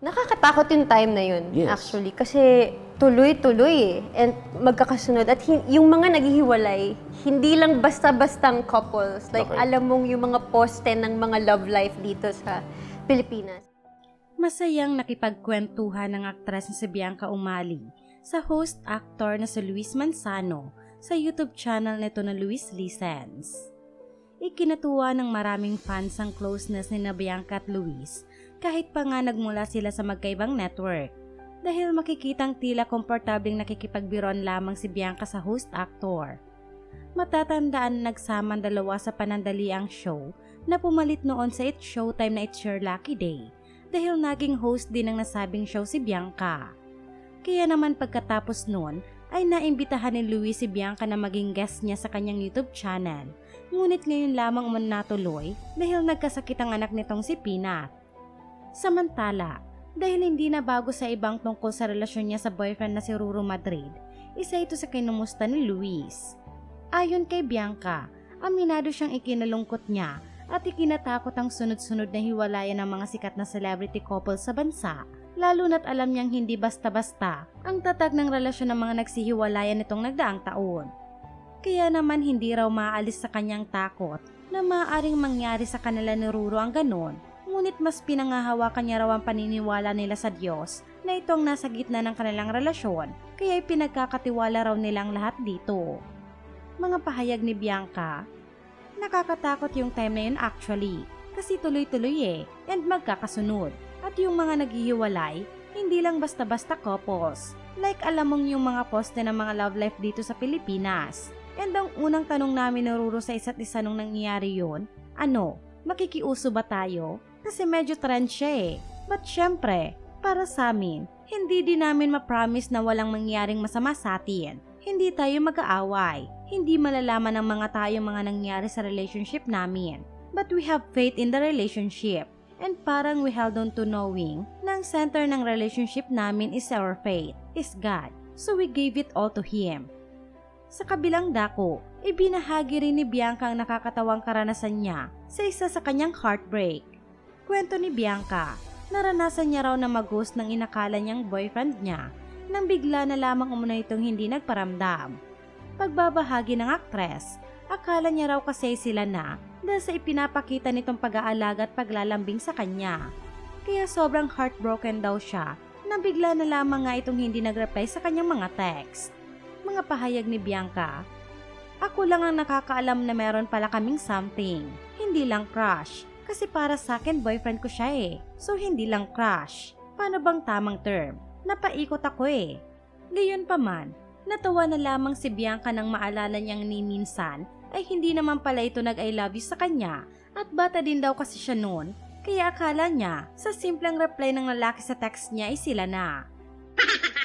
Nakakatakot yung time na yun, Yes. actually. Kasi tuloy-tuloy eh. And magkakasunod. At hin- yung mga naghihiwalay, hindi lang basta-bastang couples. Like, Okay. alam mong yung mga poste ng mga love life dito sa Pilipinas. Masayang nakipagkwentuhan ng aktres na si Bianca Umali sa host-actor na si Luis Manzano sa YouTube channel nito na Luis Listens. Ikinatuwa ng maraming fans ang closeness ni na Bianca at Luis kahit pa nga nagmula sila sa magkaibang network dahil makikitang tila komportabling nakikipagbiron lamang si Bianca sa host-actor. Matatandaan na nagsama dalawa sa panandaliang show na pumalit noon sa It's Showtime na It's Your Lucky Day dahil naging host din ng nasabing show si Bianca. Kaya naman pagkatapos noon ay naimbitahan ni Luis si Bianca na maging guest niya sa kanyang YouTube channel. Ngunit ngayon lamang man natuloy dahil nagkasakit ang anak nitong si Peanut. Samantala, dahil hindi na bago sa ibang tungkol sa relasyon niya sa boyfriend na si Ruro Madrid, isa ito sa kinumusta ni Luis. Ayon kay Bianca, aminado siyang ikinalungkot niya at ikinatakot ang sunod-sunod na hiwalayan ng mga sikat na celebrity couple sa bansa, lalo na't alam niyang hindi basta-basta ang tatag ng relasyon ng mga nagsihiwalayan nitong nagdaang taon. Kaya naman hindi raw maaalis sa kanyang takot na maaaring mangyari sa kanila ni Ruro ang ganon, ngunit mas pinangahawakan niya raw ang paniniwala nila sa Diyos na itong nasa gitna ng kanilang relasyon, kaya pinagkakatiwala raw nilang lahat dito. Mga pahayag ni Bianca, Nakakatakot yung time na yun actually, kasi tuloy-tuloy eh, and magkakasunod. At yung mga naghihiwalay, hindi lang basta-basta couples. Like alam mong yung mga poste ng mga love life dito sa Pilipinas. And ang unang tanong namin ni Ruro sa isa't isa nung nangyayari yun, ano, makikiuso ba tayo? Kasi medyo trend siya eh. But syempre, para sa amin, hindi din namin ma-promise na walang mangyaring masama sa atin. Hindi tayo mag-aaway. Hindi malalaman ng mga tayo mga nangyari sa relationship namin. But we have faith in the relationship. And parang we held on to knowing na ang center ng relationship namin is our faith, is God. So we gave it all to Him. Sa kabilang dako, ibinahagi rin ni Bianca ang nakakatawang karanasan niya sa isa sa kanyang heartbreak. Kwento ni Bianca, naranasan niya raw na mag-ghost ng inakala niyang boyfriend niya nang bigla na lamang umuna itong hindi nagparamdam. Pagbabahagi ng aktres, akala niya raw kasi sila na dahil sa ipinapakita nitong pag-aalaga at paglalambing sa kanya. Kaya sobrang heartbroken daw siya na bigla na lamang nga itong hindi nag-reply sa kanyang mga text. Mga pahayag ni Bianca, Ako lang ang nakakaalam na meron pala kaming something. Hindi lang crush. Kasi para sa akin boyfriend ko siya eh. So hindi lang crush. Paano bang tamang term? Napaikot ako eh. Gayon pa man, natawa na lamang si Bianca nang maalala niyang ni minsan ay hindi naman pala ito nag-I love you sa kanya at bata din daw kasi siya noon kaya akala niya sa simpleng reply ng lalaki sa text niya ay sila na.